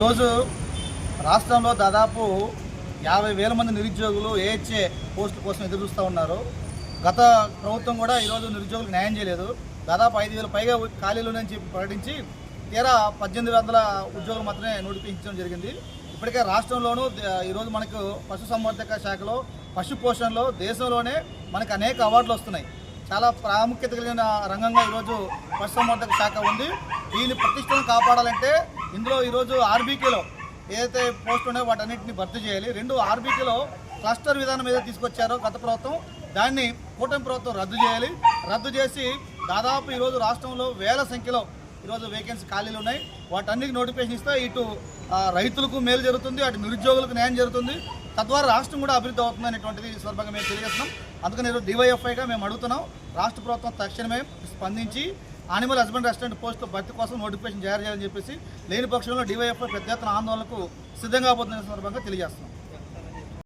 ఈరోజు రాష్ట్రంలో దాదాపు యాభై వేల మంది నిరుద్యోగులు ఏహెచ్ఏ పోస్టుల కోసం ఎదురు చూస్తూ ఉన్నారు. గత ప్రభుత్వం కూడా ఈరోజు నిరుద్యోగులకు న్యాయం చేయలేదు. దాదాపు ఐదు వేల పైగా ఖాళీలు అని చెప్పి ప్రకటించి తీరా పద్దెనిమిది వందల ఉద్యోగులు మాత్రమే నోటిఫికేషన్ జరిగింది. ఇప్పటికే రాష్ట్రంలోనూ ఈరోజు మనకు పశుసంవర్ధక శాఖలో పశు పోషణలో దేశంలోనే మనకు అనేక అవార్డులు వస్తున్నాయి. చాలా ప్రాముఖ్యత కలిగిన రంగంగా ఈరోజు పశుసంవర్ధక శాఖ ఉంది. దీని ప్రతిష్టను కాపాడాలంటే ఇందులో ఈరోజు ఆర్బీకేలో ఏదైతే పోస్టు ఉన్నాయో వాటన్నింటినీ భర్తీ చేయాలి. రెండు ఆర్బీకేలో క్లస్టర్ విధానం ఏదైతే తీసుకొచ్చారో గత ప్రభుత్వం దాన్ని కూటమి ప్రభుత్వం రద్దు చేయాలి. రద్దు చేసి దాదాపు ఈరోజు రాష్ట్రంలో వేల సంఖ్యలో ఈరోజు వేకెన్సీ ఖాళీలు ఉన్నాయి. వాటన్నిటికి నోటిఫికేషన్ ఇస్తే ఇటు రైతులకు మేలు జరుగుతుంది అటు నిరుద్యోగులకు న్యాయం జరుగుతుంది. తద్వారా రాష్ట్రం కూడా అభివృద్ధి అవుతుంది అనేటువంటిది సందర్భంగా మేము తెలియజేస్తున్నాం. అందుకని ఈరోజు డివైఎఫ్ఐగా మేము అడుగుతున్నాం. రాష్ట్ర ప్రభుత్వం తక్షణమే స్పందించి యానిమల్ హస్బెండ్ రెస్టారెంట్ పోస్టుల భర్తీ కోసం నోటిఫికేషన్ జారీ చేయాలని చెప్పేసి లేని పక్షంలో డివైఎఫ్ఐ పెద్ద ఎత్తున ఆందోళనకు సిద్ధంగా పోతున్న సందర్భంగా తెలియజేస్తున్నాం.